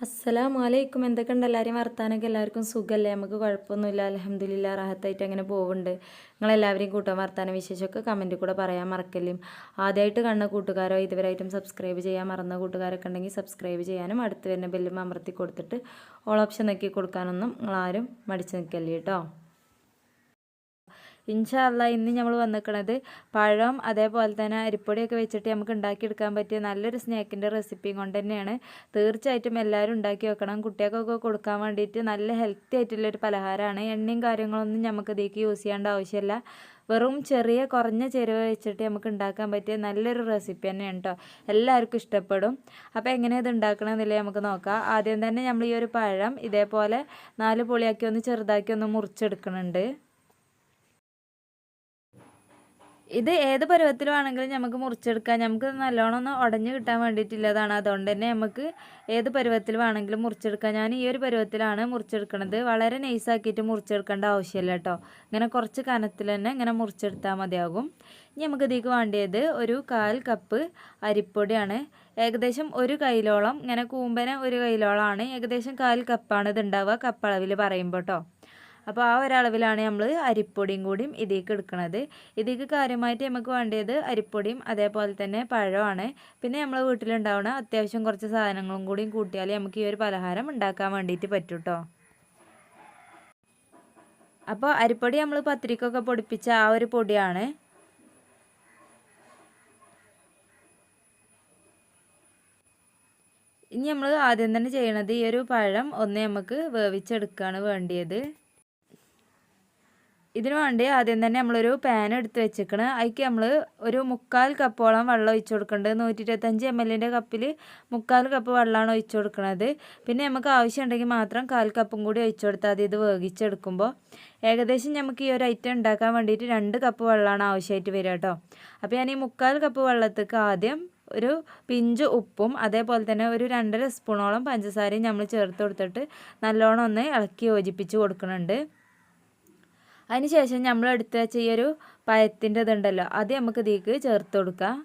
അസ്സലാമു അലൈക്കും എന്തൊക്കെയുണ്ട്? എല്ലാവരെയും വർത്താനൊക്കെ എല്ലാവർക്കും സുഖമല്ലേ? നമുക്ക് കുഴപ്പമൊന്നുമില്ല. അലഹമ്മദില്ല റാഹത്തായിട്ട് അങ്ങനെ പോകുന്നുണ്ട് നിങ്ങളെല്ലാവരെയും കൂട്ടാൻ വർത്താന വിശേഷമൊക്കെ കമന്റിൽ കൂടെ പറയാൻ മറക്കല്ലേ. ആദ്യമായിട്ട് കണ്ട കൂട്ടുകാരോ ഇതുവരെയായിട്ടും സബ്സ്ക്രൈബ് ചെയ്യാൻ മറന്ന കൂട്ടുകാരൊക്കെ ഉണ്ടെങ്കിൽ സബ്സ്ക്രൈബ് ചെയ്യാനും അടുത്ത് വരുന്ന ബെല്ലും അമർത്തി കൊടുത്തിട്ട് ഓൾ ഓപ്ഷൻ നോക്കി കൊടുക്കാനൊന്നും നിങ്ങളാരും മടിച്ച് നിൽക്കല്ലേ കേട്ടോ ഇൻഷാല്ല ഇന്ന് നമ്മൾ വന്നിരിക്കുന്നത് പഴം അതേപോലെ തന്നെ അരിപ്പൊടിയൊക്കെ വെച്ചിട്ട് നമുക്ക് ഉണ്ടാക്കിയെടുക്കാൻ പറ്റിയ നല്ലൊരു സ്നാക്കിന്റെ റെസിപ്പിയും കൊണ്ട് തന്നെയാണ് തീർച്ചയായിട്ടും എല്ലാവരും ഉണ്ടാക്കി വെക്കണം. കുട്ടികൾക്കൊക്കെ കൊടുക്കാൻ വേണ്ടിയിട്ട് നല്ല ഹെൽത്തി ആയിട്ടുള്ളൊരു പലഹാരമാണ് എണ്ണയും കാര്യങ്ങളൊന്നും നമുക്ക് ഇതിലേക്ക് യൂസ് ചെയ്യേണ്ട ആവശ്യമില്ല വെറും ചെറിയ കുറഞ്ഞ ചേരുവ വെച്ചിട്ട് നമുക്ക് ഉണ്ടാക്കാൻ പറ്റിയ നല്ലൊരു റെസിപ്പി തന്നെയാണ് കേട്ടോ എല്ലാവർക്കും ഇഷ്ടപ്പെടും. അപ്പോൾ എങ്ങനെ ഇത് ഉണ്ടാക്കണമെന്നില്ലേ നമുക്ക് നോക്കാം. ആദ്യം തന്നെ നമ്മൾ ഈ ഒരു പഴം ഇതേപോലെ നാല് പൊളിയാക്കി ഒന്ന് ചെറുതാക്കി ഒന്ന് മുറിച്ചെടുക്കുന്നുണ്ട് ഇത് ഏത് പരുവത്തിലാണെങ്കിലും നമുക്ക് മുറിച്ചെടുക്കാം. നമുക്ക് നല്ലോണം ഒന്ന് ഉടഞ്ഞു കിട്ടാൻ വേണ്ടിയിട്ടുള്ളതാണ്. അതുകൊണ്ട് തന്നെ നമുക്ക് ഏത് പരുവത്തിൽ വേണമെങ്കിലും മുറിച്ചെടുക്കാം. ഞാൻ ഈ ഒരു പരുവത്തിലാണ് മുറിച്ചെടുക്കുന്നത് വളരെ നൈസാക്കിയിട്ട് മുറിച്ചെടുക്കേണ്ട ആവശ്യമില്ല കേട്ടോ. ഇങ്ങനെ കുറച്ച് കനത്തിൽ തന്നെ ഇങ്ങനെ മുറിച്ചെടുത്താൽ മതിയാകും. ഇനി നമുക്ക് ഇതിലേക്ക് വേണ്ടിയത് ഒരു കാൽ കപ്പ് അരിപ്പൊടിയാണ്. ഏകദേശം ഒരു കൈലോളം ഇങ്ങനെ കൂമ്പന ഒരു കൈലോളമാണ്. ഏകദേശം കാൽ കപ്പാണ് ഇത് ഉണ്ടാവുക. കപ്പളവിൽ പറയുമ്പോൾ കേട്ടോ. അപ്പോൾ ആ ഒരളവിലാണ് നമ്മൾ അരിപ്പൊടിയും കൂടിയും ഇതിലേക്ക് എടുക്കുന്നത് ഇതിലേക്ക് കാര്യമായിട്ട് നമുക്ക് വേണ്ടത് അരിപ്പൊടിയും അതേപോലെ തന്നെ പഴമാണ് പിന്നെ നമ്മൾ വീട്ടിലുണ്ടാവുന്ന അത്യാവശ്യം കുറച്ച് സാധനങ്ങളും കൂടിയും കൂട്ടിയാൽ നമുക്ക് ഈ ഒരു പലഹാരം ഉണ്ടാക്കാൻ വേണ്ടിയിട്ട് പറ്റും കേട്ടോ അപ്പോൾ അരിപ്പൊടി നമ്മൾ പത്തിരിക്കൊക്കെ പൊടിപ്പിച്ച ആ ഒരു പൊടിയാണ്. ഇനി നമ്മൾ ആദ്യം തന്നെ ചെയ്യണത് ഈ ഒരു പഴം ഒന്ന് നമുക്ക് വേവിച്ചെടുക്കുകയാണ് വേണ്ടിയത്. ഇതിന് വേണ്ടി ആദ്യം തന്നെ നമ്മളൊരു പാൻ എടുത്ത് വെച്ചിരിക്കണം അതിക്ക് നമ്മൾ ഒരു മുക്കാൽ കപ്പോളം വെള്ളം ഒഴിച്ചു കൊടുക്കേണ്ടത് നൂറ്റി ഇരുപത്തഞ്ച് എം എല്ലിന്റെ കപ്പിൽ മുക്കാൽ കപ്പ് വെള്ളമാണ് ഒഴിച്ചു കൊടുക്കുന്നത് പിന്നെ നമുക്ക് ആവശ്യമുണ്ടെങ്കിൽ മാത്രം കാൽ കപ്പും കൂടി ഒഴിച്ചു കൊടുത്താൽ മതി. ഇത് വേവിച്ചെടുക്കുമ്പോൾ ഏകദേശം നമുക്ക് ഈ ഒരു ഐറ്റം ഉണ്ടാക്കാൻ വേണ്ടിയിട്ട് രണ്ട് കപ്പ് വെള്ളമാണ് ആവശ്യമായിട്ട് വരിക കേട്ടോ അപ്പോൾ ഞാൻ ഈ മുക്കാൽ കപ്പ് വെള്ളത്തേക്ക് ആദ്യം ഒരു പിഞ്ച് ഉപ്പും അതേപോലെ തന്നെ ഒരു രണ്ടര സ്പൂണോളം പഞ്ചസാരയും നമ്മൾ ചേർത്ത് കൊടുത്തിട്ട് നല്ലോണം ഒന്ന് ഇളക്കി യോജിപ്പിച്ച് കൊടുക്കുന്നുണ്ട് അതിന് ശേഷം നമ്മൾ എടുത്ത് വെച്ച ഈ ഒരു പഴത്തിന്റെ ഇതുണ്ടല്ലോ അത് നമുക്ക് ഇതിലേക്ക് ചേർത്ത് കൊടുക്കാം.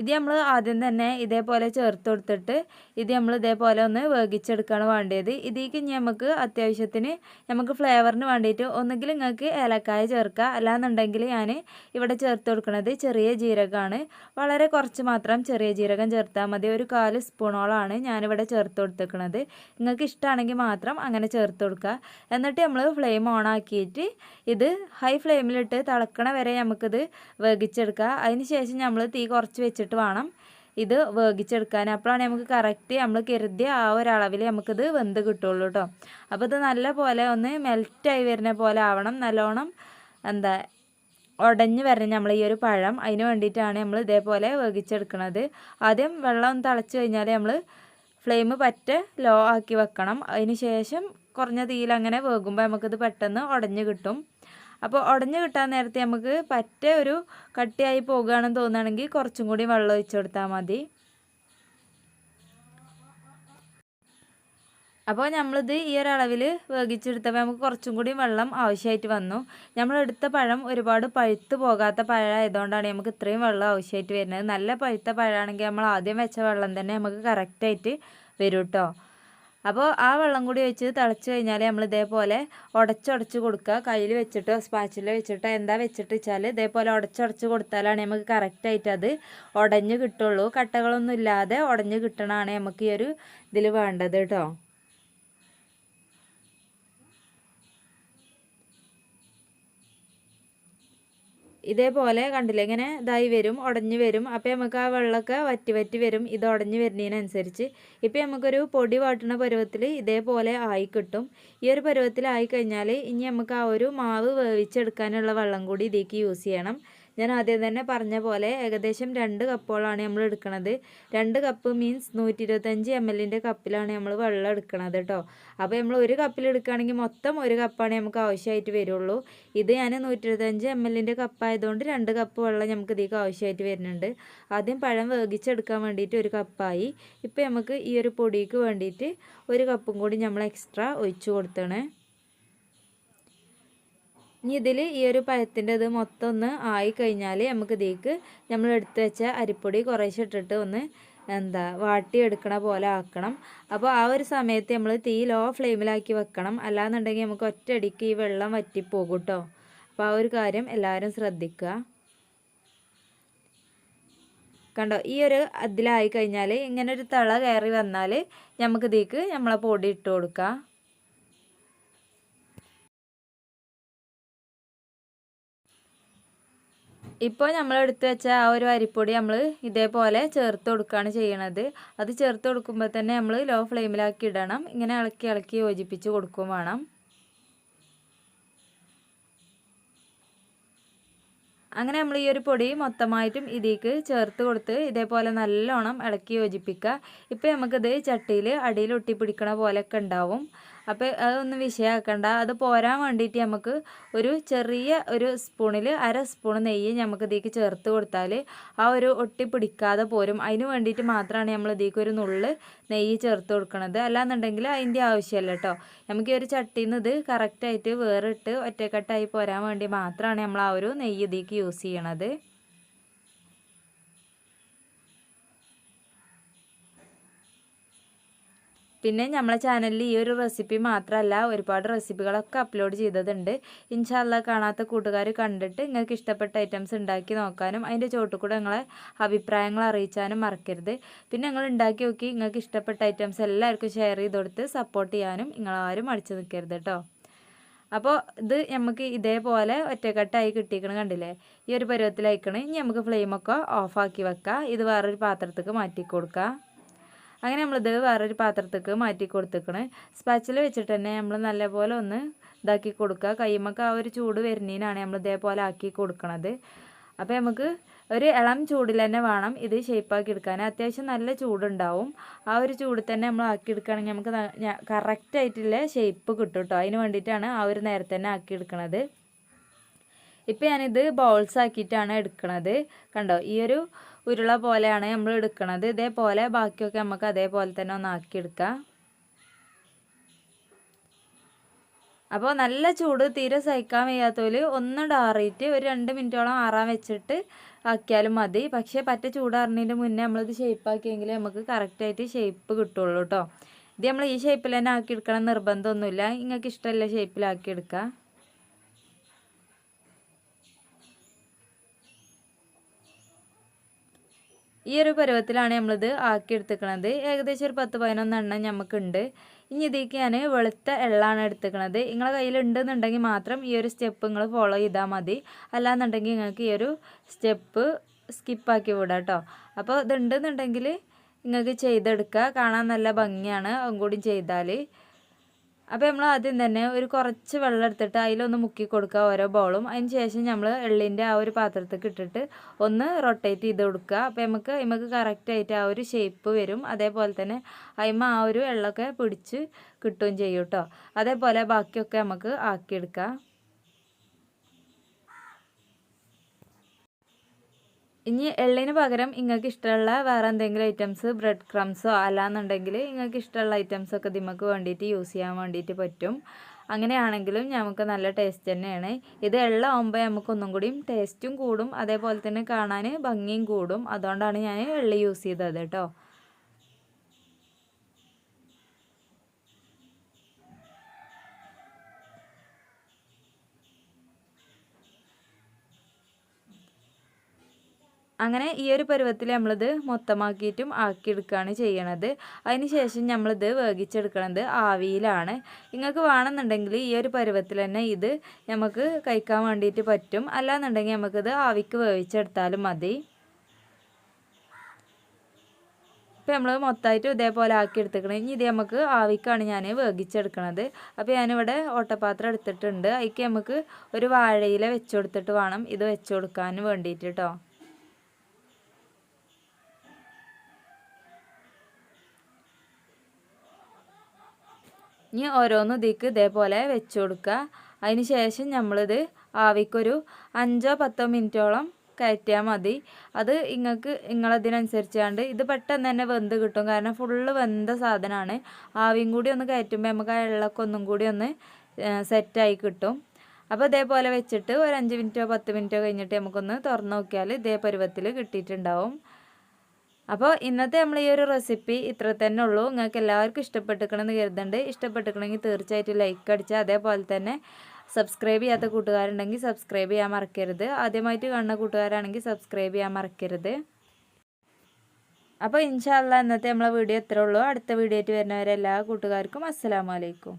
ഇത് നമ്മൾ ആദ്യം തന്നെ ഇതേപോലെ ചേർത്ത് കൊടുത്തിട്ട് ഇത് നമ്മൾ ഇതേപോലെ ഒന്ന് വേവിച്ചെടുക്കുകയാണ് വേണ്ടത് ഇതിലേക്ക് നമുക്ക് അത്യാവശ്യത്തിന് നമുക്ക് ഫ്ലേവറിന് വേണ്ടിയിട്ട് ഒന്നുകിൽ നിങ്ങൾക്ക് ഏലക്കായ ചേർക്കുക. അല്ലാന്നുണ്ടെങ്കിൽ ഞാൻ ഇവിടെ ചേർത്ത് കൊടുക്കുന്നത് ചെറിയ ജീരകമാണ്. വളരെ കുറച്ച് മാത്രം ചെറിയ ജീരകം ചേർത്താൽ മതി. ഒരു കാൽ സ്പൂണോളാണ് ഞാനിവിടെ ചേർത്ത് കൊടുത്തേക്കുന്നത് നിങ്ങൾക്ക് ഇഷ്ടമാണെങ്കിൽ മാത്രം അങ്ങനെ ചേർത്ത് കൊടുക്കുക എന്നിട്ട് നമ്മൾ ഫ്ലെയിം ഓൺ ആക്കിയിട്ട് ഇത് ഹൈ ഫ്ലെയിമിലിട്ട് തിളക്കണ വരെ നമുക്കിത് വേവിച്ചെടുക്കുക. അതിന് ശേഷം നമ്മൾ തീ കുറച്ച് വെച്ചിട്ട് വെച്ചിട്ട് വേണം ഇത് വേവിച്ചെടുക്കാൻ അപ്പോഴാണ് നമുക്ക് കറക്റ്റ് നമ്മൾ കരുതിയ ആ ഒരളവിൽ നമുക്കിത് വെന്ത് കിട്ടുള്ളൂ കേട്ടോ അപ്പോൾ ഇത് നല്ല പോലെ ഒന്ന് മെൽറ്റായി വരുന്ന പോലെ ആവണം. നല്ലോണം എന്താ ഉടഞ്ഞു വരണം നമ്മൾ ഈ ഒരു പഴം. അതിന് വേണ്ടിയിട്ടാണ് നമ്മൾ ഇതേപോലെ വേവിച്ചെടുക്കുന്നത് ആദ്യം വെള്ളം ഒന്ന് തിളച്ച് കഴിഞ്ഞാൽ നമ്മൾ ഫ്ലെയിം പറ്റ ലോ ആക്കി വെക്കണം. അതിന് ശേഷം കുറഞ്ഞ തീയിൽ അങ്ങനെ വേകുമ്പോൾ നമുക്കിത് പെട്ടെന്ന് ഉടഞ്ഞ് കിട്ടും. അപ്പോൾ ഉടഞ്ഞു കിട്ടാൻ നേരത്തെ നമുക്ക് പറ്റ ഒരു കട്ടിയായി പോകുകയാണെന്ന് തോന്നുകയാണെങ്കിൽ കുറച്ചും കൂടി വെള്ളം ഒഴിച്ചു കൊടുത്താൽ മതി. അപ്പോൾ നമ്മളിത് ഈ ഒരളവിൽ വേഗിച്ചെടുത്തപ്പോൾ നമുക്ക് കുറച്ചും കൂടി വെള്ളം ആവശ്യമായിട്ട് വന്നു. നമ്മളെടുത്ത പഴം ഒരുപാട് പഴുത്ത് പോകാത്ത പഴമായതുകൊണ്ടാണ് നമുക്ക് ഇത്രയും വെള്ളം ആവശ്യമായിട്ട് വരുന്നത്. നല്ല പഴുത്ത പഴമാണെങ്കിൽ നമ്മൾ ആദ്യം വെച്ച വെള്ളം തന്നെ നമുക്ക് കറക്റ്റായിട്ട് വരും കേട്ടോ അപ്പോൾ ആ വെള്ളം കൂടി വെച്ച് തിളച്ച് കഴിഞ്ഞാൽ നമ്മൾ ഇതേപോലെ ഉടച്ചുടച്ച് കൊടുക്കുക. കയ്യിൽ വെച്ചിട്ടോ സ്പാച്ചിൽ വെച്ചിട്ടോ എന്താ വെച്ചിട്ട് വെച്ചാൽ ഇതേപോലെ ഉടച്ചുടച്ച് കൊടുത്താലാണ് നമുക്ക് കറക്റ്റായിട്ട് അത് ഉടഞ്ഞ് കിട്ടുള്ളൂ. കട്ടകളൊന്നും ഇല്ലാതെ ഉടഞ്ഞ് കിട്ടണമാണ് നമുക്ക് ഈ ഒരു ഇതിൽ വേണ്ടത് കേട്ടോ. ഇതേപോലെ കണ്ടില്ലേ ഇങ്ങനെ ഇതായി വരും ഉടഞ്ഞ് വരും. അപ്പോൾ നമുക്ക് ആ വെള്ളമൊക്കെ വറ്റി വറ്റി വരും ഇത് ഉടഞ്ഞ് വരുന്നതിനനുസരിച്ച്. ഇപ്പോൾ നമുക്കൊരു പൊടി വാട്ടുന്ന പരുവത്തിൽ ഇതേപോലെ ആയി കിട്ടും. ഈ ഒരു പരുവത്തിൽ ആയി കഴിഞ്ഞാൽ ഇനി നമുക്ക് ആ ഒരു മാവ് വേവിച്ചെടുക്കാനുള്ള വെള്ളം കൂടി ഇതിലേക്ക് യൂസ് ചെയ്യണം. ഞാൻ ആദ്യം തന്നെ പറഞ്ഞ പോലെ ഏകദേശം രണ്ട് കപ്പുകളാണ് നമ്മൾ എടുക്കുന്നത് രണ്ട് കപ്പ് മീൻസ് നൂറ്റി ഇരുപത്തഞ്ച് എം എല്ലിന്റെ കപ്പിലാണ് നമ്മൾ വെള്ളം എടുക്കുന്നത് കേട്ടോ അപ്പോൾ നമ്മൾ ഒരു കപ്പിൽ എടുക്കുകയാണെങ്കിൽ മൊത്തം ഒരു കപ്പാണ് നമുക്ക് ആവശ്യമായിട്ട് വരുള്ളൂ. ഇത് ഞാൻ നൂറ്റി ഇരുപത്തഞ്ച് എം എല്ലിന്റെ കപ്പായതുകൊണ്ട് രണ്ട് കപ്പ് വെള്ളം നമുക്ക് ഇതിലേക്ക് ആവശ്യമായിട്ട് വരുന്നുണ്ട്. ആദ്യം പഴം വേവിച്ചെടുക്കാൻ വേണ്ടിയിട്ട് ഒരു കപ്പായി. ഇപ്പോൾ നമുക്ക് ഈ ഒരു പൊടിക്ക് വേണ്ടിയിട്ട് ഒരു കപ്പും കൂടി നമ്മൾ എക്സ്ട്രാ ഒഴിച്ചു കൊടുത്തണേ. ഇനി ഇതിൽ ഈ ഒരു പഴത്തിന്റെ ഇത് മൊത്തം ഒന്ന് ആയി കഴിഞ്ഞാൽ നമുക്ക് ഇതിലേക്ക് നമ്മൾ എടുത്ത് വെച്ച അരിപ്പൊടി കുറേശ്ശെ ഇട്ടിട്ട് ഒന്ന് എന്താ വാട്ടി എടുക്കണ പോലെ ആക്കണം. അപ്പോൾ ആ ഒരു സമയത്ത് നമ്മൾ തീ ലോ ഫ്ലെയിമിലാക്കി വെക്കണം. അല്ലാന്നുണ്ടെങ്കിൽ നമുക്ക് ഒറ്റയടിക്ക് ഈ വെള്ളം വറ്റിപ്പോകും കേട്ടോ അപ്പോൾ ആ ഒരു കാര്യം എല്ലാവരും ശ്രദ്ധിക്കുക കണ്ടോ? ഈ ഒരു അതിലായി കഴിഞ്ഞാൽ ഇങ്ങനെ ഒരു തള കയറി വന്നാൽ നമുക്ക് ഇതിലേക്ക് നമ്മളെ പൊടി ഇട്ട് കൊടുക്കാം. ഇപ്പോൾ നമ്മൾ എടുത്തു വെച്ച ആ ഒരു അരിപ്പൊടി നമ്മൾ ഇതേപോലെ ചേർത്ത് കൊടുക്കുകയാണ് ചെയ്യണത്. അത് ചേർത്ത് കൊടുക്കുമ്പോൾ തന്നെ നമ്മൾ ലോ ഫ്ലെയിമിലാക്കി ഇടണം. ഇങ്ങനെ ഇളക്കി ഇളക്കി യോജിപ്പിച്ച് കൊടുക്കുകയും വേണം. അങ്ങനെ നമ്മൾ ഈ ഒരു പൊടി മൊത്തമായിട്ടും ഇതിലേക്ക് ചേർത്ത് കൊടുത്ത് ഇതേപോലെ നല്ലോണം ഇളക്കി യോജിപ്പിക്കുക. ഇപ്പോൾ നമുക്കിത് ചട്ടിയിൽ അടിയിൽ ഒട്ടിപ്പിടിക്കണ പോലെയൊക്കെ ഉണ്ടാവും. അപ്പോൾ അതൊന്നും വിഷയമാക്കണ്ട അത് പോരാൻ വേണ്ടിയിട്ട് നമുക്ക് ഒരു ചെറിയ ഒരു സ്പൂണിൽ അര സ്പൂൺ നെയ്യ് നമുക്ക് ഇതിലേക്ക് ചേർത്ത് കൊടുത്താൽ ആ ഒരു ഒട്ടി പിടിക്കാതെ പോരും. അതിന് വേണ്ടിയിട്ട് മാത്രമാണ് നമ്മൾ ഇതിലേക്ക് ഒരു നുള്ള് നെയ്യ് ചേർത്ത് കൊടുക്കുന്നത് അല്ലാന്നുണ്ടെങ്കിൽ അതിന്റെ ആവശ്യമല്ല കേട്ടോ നമുക്ക് ഈ ഒരു ചട്ടിയിൽ നിന്ന് ഇത് കറക്റ്റായിട്ട് വേറിട്ട് ഒറ്റക്കെട്ടായി പോരാൻ വേണ്ടി മാത്രമാണ് നമ്മൾ ആ ഒരു നെയ്യ് ഇതിലേക്ക് യൂസ് ചെയ്യണത്. പിന്നെ നമ്മളെ ചാനലിൽ ഈ ഒരു റെസിപ്പി മാത്രമല്ല ഒരുപാട് റെസിപ്പികളൊക്കെ അപ്ലോഡ് ചെയ്തതുണ്ട്. ഇൻഷാല്ല കാണാത്ത കൂട്ടുകാർ കണ്ടിട്ട് നിങ്ങൾക്ക് ഇഷ്ടപ്പെട്ട ഐറ്റംസ് ഉണ്ടാക്കി നോക്കാനും അതിന്റെ ചോട്ടിൽ നിങ്ങളെ അഭിപ്രായങ്ങൾ അറിയിച്ചാനും മറക്കരുത്. പിന്നെ നിങ്ങൾ ഉണ്ടാക്കി നോക്കി നിങ്ങൾക്ക് ഇഷ്ടപ്പെട്ട ഐറ്റംസ് എല്ലാവർക്കും ഷെയർ ചെയ്ത് കൊടുത്ത് സപ്പോർട്ട് ചെയ്യാനും നിങ്ങളാരും അടിച്ചു നിൽക്കരുത് കേട്ടോ അപ്പോൾ ഇത് നമുക്ക് ഇതേപോലെ ഒറ്റക്കെട്ടായി കിട്ടിയിക്കണം കണ്ടില്ലേ? ഈ ഒരു പരുവത്തിലയക്കണം. ഇനി നമുക്ക് ഫ്ലെയിമൊക്കെ ഓഫാക്കി വെക്കാം. ഇത് വേറൊരു പാത്രത്തേക്ക് മാറ്റി കൊടുക്കാം. അങ്ങനെ നമ്മളിത് വേറൊരു പാത്രത്തേക്ക് മാറ്റി കൊടുത്തേക്കണ്. സ്പാച്ചിൽ വെച്ചിട്ട് തന്നെ നമ്മൾ നല്ലപോലെ ഒന്ന് ഇതാക്കി കൊടുക്കുക. കൈമൊക്കെ ആ ഒരു ചൂട് വരുന്നതിനാണ് നമ്മൾ ഇതേപോലെ ആക്കി കൊടുക്കണത്. അപ്പോൾ നമുക്ക് ഒരു ഇളം ചൂടിൽ തന്നെ വേണം ഇത് ഷേപ്പാക്കി എടുക്കാൻ. അത്യാവശ്യം നല്ല ചൂടുണ്ടാവും. ആ ഒരു ചൂട് തന്നെ നമ്മൾ ആക്കി എടുക്കുകയാണെങ്കിൽ നമുക്ക് കറക്റ്റായിട്ടുള്ള ഷേപ്പ് കിട്ടും കേട്ടോ അതിന് വേണ്ടിയിട്ടാണ് ആ ഒരു നേരത്തെ തന്നെ ആക്കി എടുക്കണത്. ഇപ്പം ഞാനിത് ബൗൾസ് ആക്കിയിട്ടാണ് എടുക്കുന്നത് കണ്ടോ? ഈ ഒരു ഉരുള പോലെയാണ് നമ്മൾ എടുക്കുന്നത് ഇതേപോലെ ബാക്കിയൊക്കെ നമുക്ക് അതേപോലെ തന്നെ ഒന്ന് ആക്കിയെടുക്കാം. അപ്പോൾ നല്ല ചൂട് തീരെ സഹിക്കാൻ വയ്യാത്തവർ ഒന്ന് ഡാറിയിട്ട് ഒരു രണ്ട് മിനിറ്റോളം ആറാൻ വെച്ചിട്ട് ആക്കിയാലും മതി. പക്ഷേ പറ്റ ചൂടാറുന്നതിന്റെ മുന്നേ നമ്മളിത് ഷേപ്പാക്കിയെങ്കിൽ നമുക്ക് കറക്റ്റായിട്ട് ഷേപ്പ് കിട്ടുള്ളൂ കേട്ടോ ഇത് നമ്മൾ ഈ ഷേപ്പിൽ തന്നെ ആക്കിയെടുക്കണം നിർബന്ധമൊന്നുമില്ല. നിങ്ങൾക്ക് ഇഷ്ടമല്ല ഷേപ്പിലാക്കിയെടുക്കുക ഈ ഒരു പരുവത്തിലാണ് നമ്മളിത് ആക്കിയെടുത്തിക്കണത്. ഏകദേശം ഒരു പത്ത് പതിനൊന്നെണ്ണം നമുക്കുണ്ട് ഇനി ഇതിലേക്ക് ഞാൻ വെളുത്ത എള്ളാണ് എടുത്തിക്കണത്. നിങ്ങളെ കയ്യിലുണ്ടെന്നുണ്ടെങ്കിൽ മാത്രം ഈ ഒരു സ്റ്റെപ്പ് നിങ്ങൾ ഫോളോ ചെയ്താൽ മതി. അല്ലാന്നുണ്ടെങ്കിൽ നിങ്ങൾക്ക് ഈ ഒരു സ്റ്റെപ്പ് സ്കിപ്പാക്കി വിടാം കേട്ടോ അപ്പോൾ ഇതുണ്ടെന്നുണ്ടെങ്കിൽ നിങ്ങൾക്ക് ചെയ്തെടുക്കുക കാണാൻ നല്ല ഭംഗിയാണ്. അതും കൂടി ചെയ്താൽ അപ്പോൾ നമ്മൾ ആദ്യം തന്നെ ഒരു കുറച്ച് വെള്ളം എടുത്തിട്ട് അതിലൊന്ന് മുക്കി കൊടുക്കുക ഓരോ ബോളും. അതിന് ശേഷം നമ്മൾ എള്ളിന്റെ ആ ഒരു പാത്രത്തേക്ക് ഇട്ടിട്ട് ഒന്ന് റൊട്ടേറ്റ് ചെയ്ത് കൊടുക്കുക. അപ്പോൾ നമുക്ക് നമുക്ക് കറക്റ്റായിട്ട് ആ ഒരു ഷേപ്പ് വരും. അതേപോലെ തന്നെ അതിമ ആ ഒരു വെള്ളമൊക്കെ പിടിച്ച് കിട്ടുകയും ചെയ്യും കേട്ടോ അതേപോലെ ബാക്കിയൊക്കെ നമുക്ക് ആക്കിയെടുക്കാം. ഇനി എള്ളിന് പകരം നിങ്ങൾക്ക് ഇഷ്ടമുള്ള വേറെ എന്തെങ്കിലും ഐറ്റംസ് ബ്രെഡ് ക്രംസോ അല്ലാന്നുണ്ടെങ്കിൽ നിങ്ങൾക്ക് ഇഷ്ടമുള്ള ഐറ്റംസ് ഒക്കെ ഇതിമക്ക് വേണ്ടിയിട്ട് യൂസ് ചെയ്യാൻ വേണ്ടിയിട്ട് പറ്റും. അങ്ങനെയാണെങ്കിലും നമുക്ക് നല്ല ടേസ്റ്റ് തന്നെയാണ്. ഇത് എള്ളാകുമ്പോൾ നമുക്ക് ഒന്നും കൂടിയും ടേസ്റ്റും കൂടും. അതേപോലെ തന്നെ കാണാൻ ഭംഗിയും കൂടും. അതുകൊണ്ടാണ് ഞാൻ എള്ളി യൂസ് ചെയ്തത് കേട്ടോ. അങ്ങനെ ഈ ഒരു പരുവത്തിൽ നമ്മളിത് മൊത്തമാക്കിയിട്ടും ആക്കിയെടുക്കുകയാണ് ചെയ്യണത്. അതിന് ശേഷം നമ്മളിത് വേവിച്ചെടുക്കണത് ആവിയിലാണ്. നിങ്ങൾക്ക് വേണമെന്നുണ്ടെങ്കിൽ ഈ ഒരു പരുവത്തിൽ തന്നെ ഇത് നമുക്ക് കഴിക്കാൻ വേണ്ടിയിട്ട് പറ്റും. അല്ലാന്നുണ്ടെങ്കിൽ നമുക്കിത് ആവിക്ക് വേവിച്ചെടുത്താലും മതി. അപ്പോൾ നമ്മൾ മൊത്തമായിട്ട് ഇതേപോലെ ആക്കി എടുത്തേക്കണം ഇനി ഇത് നമുക്ക് ആവിക്കാണ് ഞാൻ വേവിച്ചെടുക്കണത്. അപ്പോൾ ഞാനിവിടെ ഓട്ടപാത്രം എടുത്തിട്ടുണ്ട്. അതിക്ക് നമുക്ക് ഒരു വാഴയില വെച്ച് കൊടുത്തിട്ട് വേണം ഇത് വെച്ച് കൊടുക്കാൻ വേണ്ടിയിട്ട് കേട്ടോ. ഇനി ഓരോന്ന് ഇതിക്ക് ഇതേപോലെ വെച്ച് കൊടുക്കുക. അതിന് ശേഷം നമ്മളിത് ആവിക്കൊരു അഞ്ചോ പത്തോ മിനിറ്റോളം കയറ്റിയാൽ മതി. അത് നിങ്ങൾക്ക് നിങ്ങളതിനനുസരിച്ചാണ്ട് ഇത് പെട്ടെന്ന് തന്നെ വെന്ത് കിട്ടും. കാരണം ഫുള്ള് വെന്ത സാധനമാണ് ആവിയും കൂടി ഒന്ന് കയറ്റുമ്പോൾ നമുക്ക് ആ വെള്ളമൊക്കെ ഒന്നും കൂടി ഒന്ന് സെറ്റായി കിട്ടും. അപ്പോൾ ഇതേപോലെ വെച്ചിട്ട് ഒരു അഞ്ച് മിനിറ്റോ പത്ത് മിനിറ്റോ കഴിഞ്ഞിട്ട് നമുക്കൊന്ന് തുറന്ന് നോക്കിയാൽ ഇതേ പരുവത്തിൽ കിട്ടിയിട്ടുണ്ടാവും. അപ്പോൾ ഇന്നത്തെ നമ്മൾ ഈ ഒരു റെസിപ്പി ഇത്ര തന്നെ ഉള്ളൂ. നിങ്ങൾക്ക് എല്ലാവർക്കും ഇഷ്ടപ്പെട്ടിരിക്കണമെന്ന് കരുതുന്നുണ്ട്. ഇഷ്ടപ്പെട്ടിരിക്കണമെങ്കിൽ തീർച്ചയായിട്ടും ലൈക്ക് അടിച്ചാൽ അതേപോലെ തന്നെ സബ്സ്ക്രൈബ് ചെയ്യാത്ത കൂട്ടുകാരുണ്ടെങ്കിൽ സബ്സ്ക്രൈബ് ചെയ്യാൻ മറക്കരുത്. ആദ്യമായിട്ട് കാണുന്ന കൂട്ടുകാരാണെങ്കിൽ സബ്സ്ക്രൈബ് ചെയ്യാൻ മറക്കരുത്. അപ്പോൾ ഇൻഷാല്ല ഇന്നത്തെ നമ്മളെ വീഡിയോ ഇത്രേ ഉള്ളൂ. അടുത്ത വീഡിയോ ആയിട്ട് വരുന്നവരെ എല്ലാ കൂട്ടുകാർക്കും അസ്സലാമലൈക്കും